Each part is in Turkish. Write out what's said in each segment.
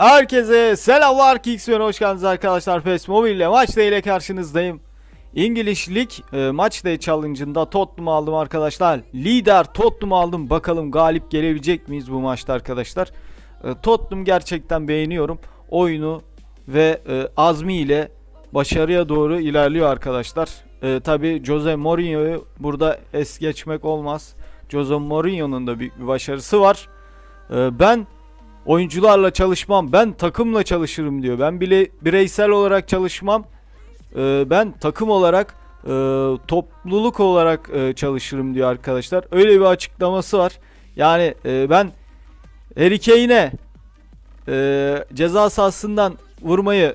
Herkese selamlar Kingsman hoş geldiniz arkadaşlar PES Mobile ile maç ile karşınızdayım. İngiliz Lig e, maç day challenge'ında Tottenham'ı aldım arkadaşlar. Lider Tottenham'ı aldım. Bakalım galip gelebilecek miyiz bu maçta arkadaşlar. E, Tottenham gerçekten beğeniyorum. Oyunu ve e, azmi ile başarıya doğru ilerliyor arkadaşlar. E, Tabi Jose Mourinho'yu burada es geçmek olmaz. Jose Mourinho'nun da büyük bir başarısı var. E, ben oyuncularla çalışmam ben takımla çalışırım diyor. Ben bile bireysel olarak çalışmam. Ee, ben takım olarak e, topluluk olarak e, çalışırım diyor arkadaşlar. Öyle bir açıklaması var. Yani e, ben Harry Kane'e e, ceza sahasından vurmayı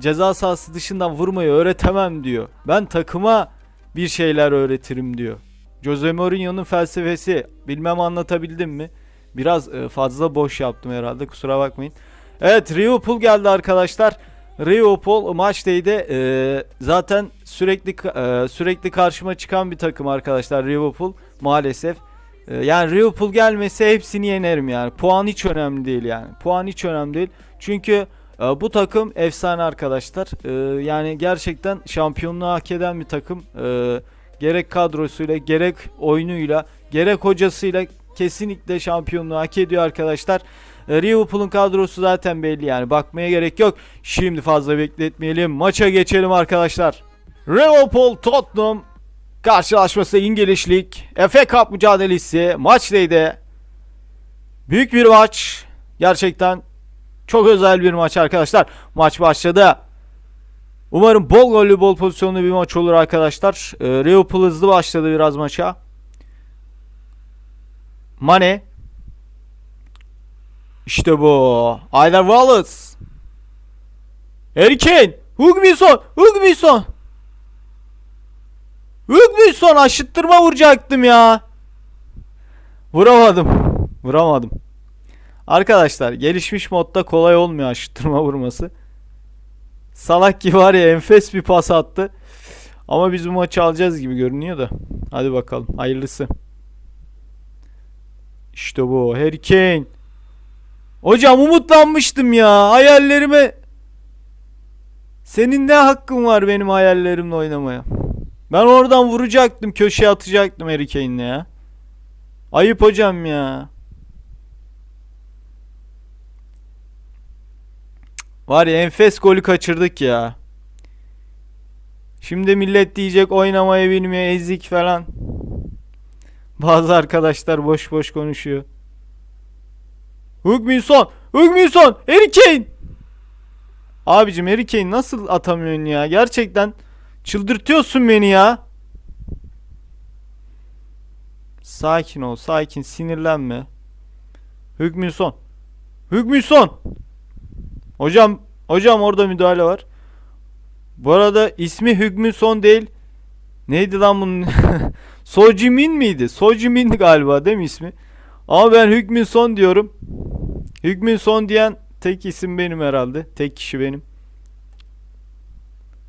ceza sahası dışından vurmayı öğretemem diyor. Ben takıma bir şeyler öğretirim diyor. Jose Mourinho'nun felsefesi bilmem anlatabildim mi? Biraz e, fazla boş yaptım herhalde kusura bakmayın. Evet Liverpool geldi arkadaşlar. Liverpool maçtaydı. E, zaten sürekli e, sürekli karşıma çıkan bir takım arkadaşlar Liverpool maalesef. Yani Liverpool gelmese hepsini yenerim yani. Puan hiç önemli değil yani. Puan hiç önemli değil. Çünkü bu takım efsane arkadaşlar. Yani gerçekten şampiyonluğu hak eden bir takım. Gerek kadrosuyla, gerek oyunuyla, gerek hocasıyla kesinlikle şampiyonluğu hak ediyor arkadaşlar. E, Liverpool'un kadrosu zaten belli yani bakmaya gerek yok. Şimdi fazla bekletmeyelim. Maça geçelim arkadaşlar. Liverpool Tottenham karşılaşması İngiliz Lig FA Cup mücadelesi maçtaydı. Büyük bir maç. Gerçekten çok özel bir maç arkadaşlar. Maç başladı. Umarım bol gollü bol pozisyonlu bir maç olur arkadaşlar. E, Liverpool hızlı başladı biraz maça. Mane. İşte bu. Aylar Wallace. Kane. Hugminson. Hugminson. Hugminson aşıttırma vuracaktım ya. Vuramadım. Vuramadım. Arkadaşlar gelişmiş modda kolay olmuyor aşıttırma vurması. Salak gibi var ya enfes bir pas attı. Ama biz bu maçı alacağız gibi görünüyor da. Hadi bakalım hayırlısı. İşte bu Harry Kane. Hocam umutlanmıştım ya. Hayallerime senin ne hakkın var benim hayallerimle oynamaya? Ben oradan vuracaktım, köşeye atacaktım Harry Kane'le ya. Ayıp hocam ya. Var ya enfes golü kaçırdık ya. Şimdi millet diyecek oynamayı bilmiyor ezik falan. Bazı arkadaşlar boş boş konuşuyor. Hugminson! Hugminson! Harry Kane! Abicim Harry Kane nasıl atamıyorsun ya? Gerçekten çıldırtıyorsun beni ya. Sakin ol, sakin, sinirlenme. Hugminson. Hugminson! Hocam, hocam orada müdahale var. Bu arada ismi Hugminson değil. Neydi lan bunun? Sojimin miydi? Sojimin galiba değil mi ismi? Ama ben Hükmin Son diyorum. Hükmin Son diyen tek isim benim herhalde. Tek kişi benim.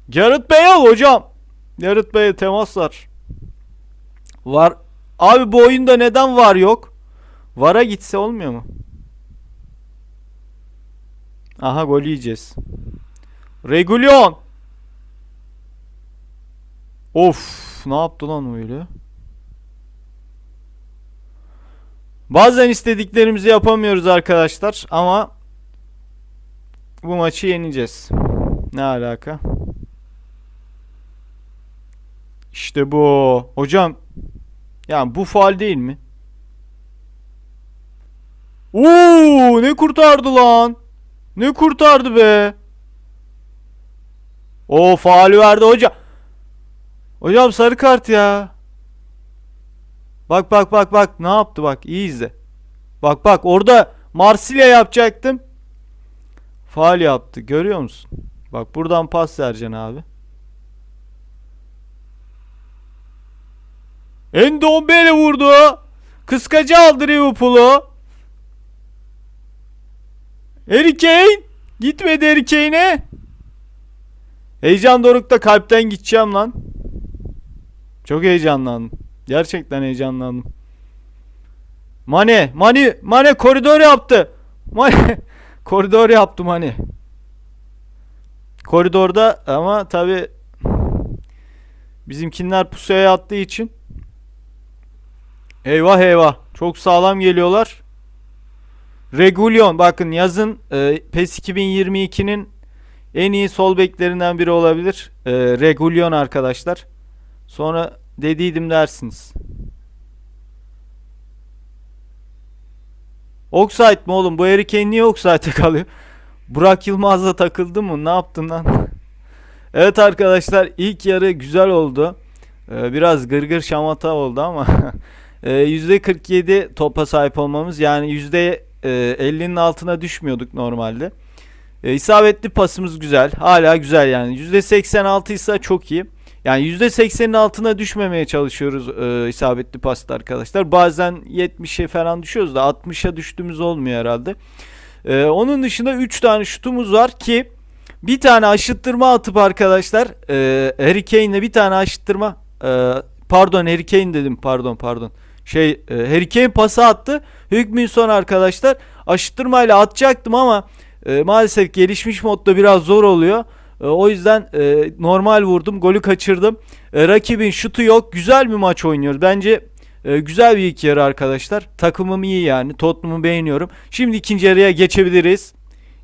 Gareth Bale hocam. Gareth Bale temaslar. Var. Abi bu oyunda neden var yok? Vara gitse olmuyor mu? Aha gol yiyeceğiz. Regulion. Of ne yaptı lan öyle? Bazen istediklerimizi yapamıyoruz arkadaşlar ama bu maçı yeneceğiz. Ne alaka? İşte bu. Hocam yani bu faal değil mi? Oo, ne kurtardı lan? Ne kurtardı be? O faali verdi hocam. Hocam sarı kart ya. Bak bak bak bak ne yaptı bak iyi izle. Bak bak orada Marsilya yapacaktım. Faal yaptı görüyor musun? Bak buradan pas vereceksin abi. Endombele vurdu. Kıskacı aldı Liverpool'u. Harry Kane. Gitmedi Harry Kane'e. Heyecan dorukta kalpten gideceğim lan. Çok heyecanlandım. Gerçekten heyecanlandım. Mane, Mane, Mane koridor yaptı. Mane, Koridor yaptım hani. Koridorda ama tabi bizimkinler pusuya yattığı için eyvah eyvah çok sağlam geliyorlar. Regulion bakın yazın e, PES 2022'nin en iyi sol beklerinden biri olabilir. E, Regulion arkadaşlar. Sonra dediydim dersiniz. Oxide mi oğlum? Bu Harry Kane niye Oxide'e kalıyor? Burak Yılmaz'la takıldı mı? Ne yaptın lan? evet arkadaşlar ilk yarı güzel oldu. Ee, biraz gırgır şamata oldu ama ee, %47 topa sahip olmamız yani %50'nin altına düşmüyorduk normalde. Ee, isabetli pasımız güzel. Hala güzel yani. %86 ise çok iyi. Yani %80'in altına düşmemeye çalışıyoruz e, isabetli pasta arkadaşlar. Bazen 70'e falan düşüyoruz da 60'a düştüğümüz olmuyor herhalde. E, onun dışında 3 tane şutumuz var ki bir tane aşıttırma atıp arkadaşlar e, Harry Kane'le bir tane aşıttırma e, pardon Harry Kane dedim pardon pardon şey e, Harry Kane pası attı. Hükmün son arkadaşlar aşıttırmayla atacaktım ama e, maalesef gelişmiş modda biraz zor oluyor. E, o yüzden e, normal vurdum. Golü kaçırdım. E, rakibin şutu yok. Güzel bir maç oynuyoruz. Bence e, güzel bir iki yarı arkadaşlar. Takımım iyi yani. Tottenham'ı beğeniyorum. Şimdi ikinci yarıya geçebiliriz.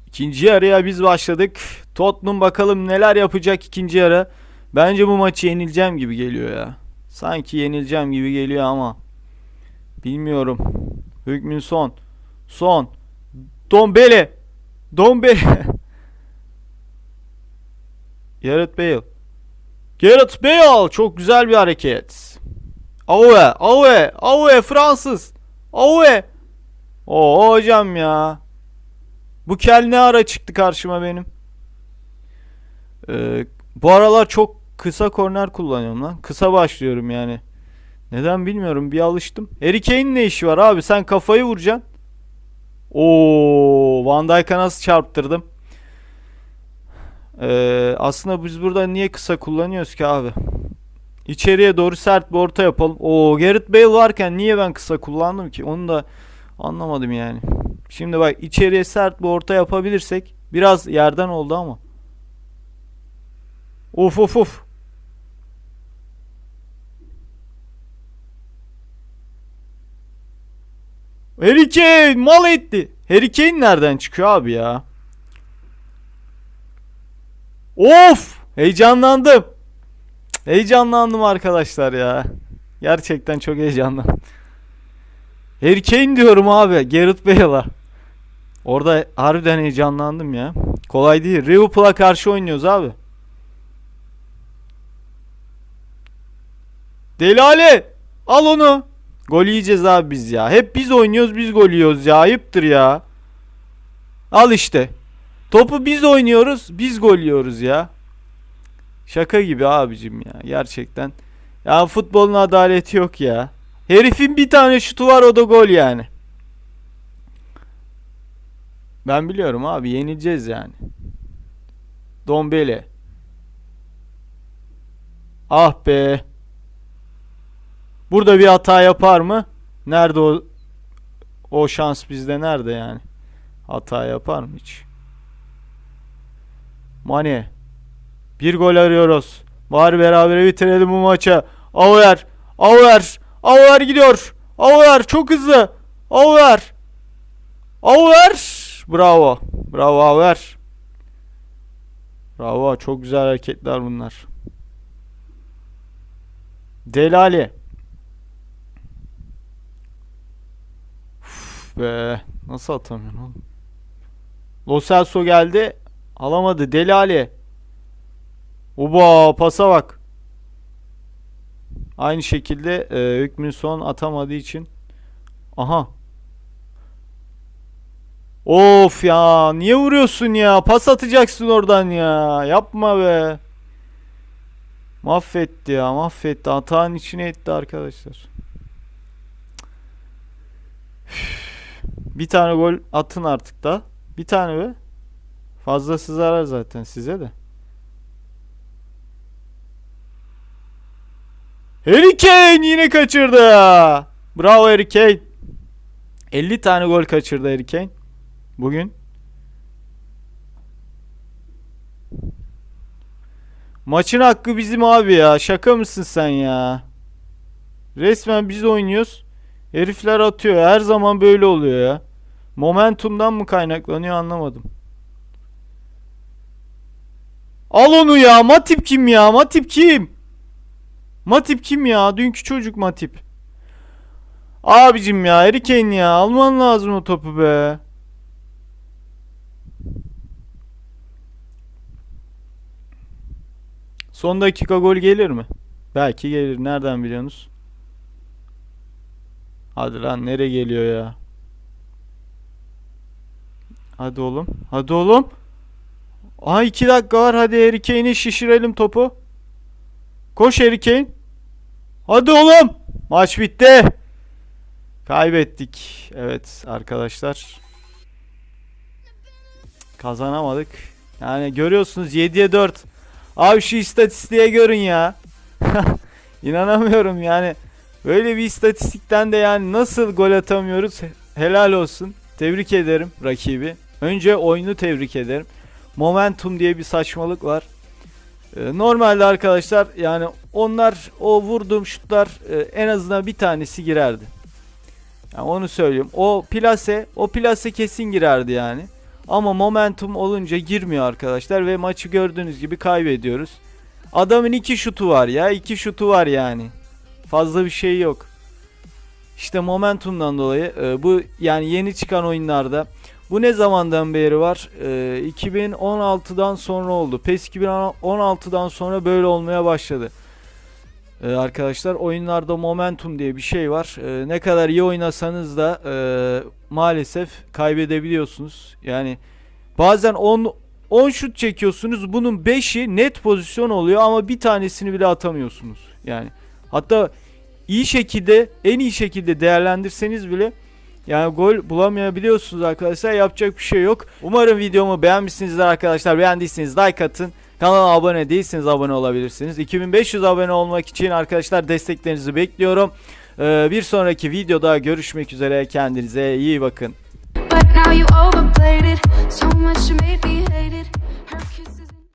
İkinci yarıya biz başladık. Tottenham bakalım neler yapacak ikinci yarı. Bence bu maçı yenileceğim gibi geliyor ya. Sanki yenileceğim gibi geliyor ama. Bilmiyorum. Hükmün son. Son. Dombele. Dombele. Gareth Bale. Gareth Bale çok güzel bir hareket. Aue, Aue, Aue Fransız. Aue. Oo hocam ya. Bu kel ne ara çıktı karşıma benim. Ee, bu aralar çok kısa korner kullanıyorum lan. Kısa başlıyorum yani. Neden bilmiyorum bir alıştım. Harry Kane'in ne işi var abi sen kafayı vuracaksın. Oo Van Dijk'a nasıl çarptırdım. Ee, aslında biz burada niye kısa kullanıyoruz ki abi? İçeriye doğru sert bir orta yapalım. O Gareth Bale varken niye ben kısa kullandım ki? Onu da anlamadım yani. Şimdi bak içeriye sert bir orta yapabilirsek biraz yerden oldu ama. Of of of. Harry Kane mal etti. Harry Kane nereden çıkıyor abi ya? Of! Heyecanlandım. Heyecanlandım arkadaşlar ya. Gerçekten çok heyecanlandım. Kane diyorum abi. Gareth Bale'a. Orada harbiden heyecanlandım ya. Kolay değil. Liverpool'a karşı oynuyoruz abi. Delale! Al onu. Gol yiyeceğiz abi biz ya. Hep biz oynuyoruz biz gol yiyoruz ya. Ayıptır ya. Al işte. Topu biz oynuyoruz, biz gol yiyoruz ya. Şaka gibi abicim ya gerçekten. Ya futbolun adaleti yok ya. Herifin bir tane şutu var o da gol yani. Ben biliyorum abi yenileceğiz yani. Dombele. Ah be. Burada bir hata yapar mı? Nerede o o şans bizde nerede yani? Hata yapar mı hiç? Mane. Bir gol arıyoruz. Bari berabere bitirelim bu maçı. Auer. Auer. Auer gidiyor. Auer çok hızlı. Auer. Auer. Bravo. Bravo Auer. Bravo. Çok güzel hareketler bunlar. Delali. Uf be. Nasıl atamıyorsun oğlum? Lo Celso geldi. Alamadı. Deli Ali. Oba pasa bak. Aynı şekilde e, hükmün son atamadığı için. Aha. Of ya niye vuruyorsun ya? Pas atacaksın oradan ya. Yapma be. Mahvetti ya mahvetti. Atağın içine etti arkadaşlar. Bir tane gol atın artık da. Bir tane be. Fazlası zarar zaten size de. Harry Kane yine kaçırdı. Bravo Harry Kane. 50 tane gol kaçırdı Harry Kane. Bugün. Maçın hakkı bizim abi ya. Şaka mısın sen ya? Resmen biz oynuyoruz. Herifler atıyor. Her zaman böyle oluyor ya. Momentumdan mı kaynaklanıyor anlamadım. Al onu ya. Matip kim ya? Matip kim? Matip kim ya? Dünkü çocuk Matip. Abicim ya Harry Kane ya. Alman lazım o topu be. Son dakika gol gelir mi? Belki gelir. Nereden biliyorsunuz? Hadi lan nereye geliyor ya? Hadi oğlum. Hadi oğlum. Aha iki dakika var. Hadi Harry Kane'i şişirelim topu. Koş Harry Kane. Hadi oğlum. Maç bitti. Kaybettik. Evet arkadaşlar. Kazanamadık. Yani görüyorsunuz 7'ye 4. Abi şu istatistiğe görün ya. İnanamıyorum yani. Böyle bir istatistikten de yani nasıl gol atamıyoruz? Helal olsun. Tebrik ederim rakibi. Önce oyunu tebrik ederim. Momentum diye bir saçmalık var. Ee, Normalde arkadaşlar yani onlar o vurduğum şutlar e, en azından bir tanesi girerdi. Yani onu söylüyorum. O plase, o plase kesin girerdi yani. Ama momentum olunca girmiyor arkadaşlar ve maçı gördüğünüz gibi kaybediyoruz. Adamın iki şutu var ya, iki şutu var yani. Fazla bir şey yok. İşte momentumdan dolayı e, bu yani yeni çıkan oyunlarda bu ne zamandan beri var? E, 2016'dan sonra oldu. PES 2016'dan sonra böyle olmaya başladı. E, arkadaşlar oyunlarda momentum diye bir şey var. E, ne kadar iyi oynasanız da e, maalesef kaybedebiliyorsunuz. Yani bazen 10 10 şut çekiyorsunuz. Bunun 5'i net pozisyon oluyor ama bir tanesini bile atamıyorsunuz. Yani hatta iyi şekilde en iyi şekilde değerlendirseniz bile yani gol bulamayabiliyorsunuz arkadaşlar. Yapacak bir şey yok. Umarım videomu beğenmişsinizdir arkadaşlar. Beğendiyseniz like atın. Kanala abone değilseniz abone olabilirsiniz. 2500 abone olmak için arkadaşlar desteklerinizi bekliyorum. Ee, bir sonraki videoda görüşmek üzere. Kendinize iyi bakın. But now you overplayed it. So much you made me hate it.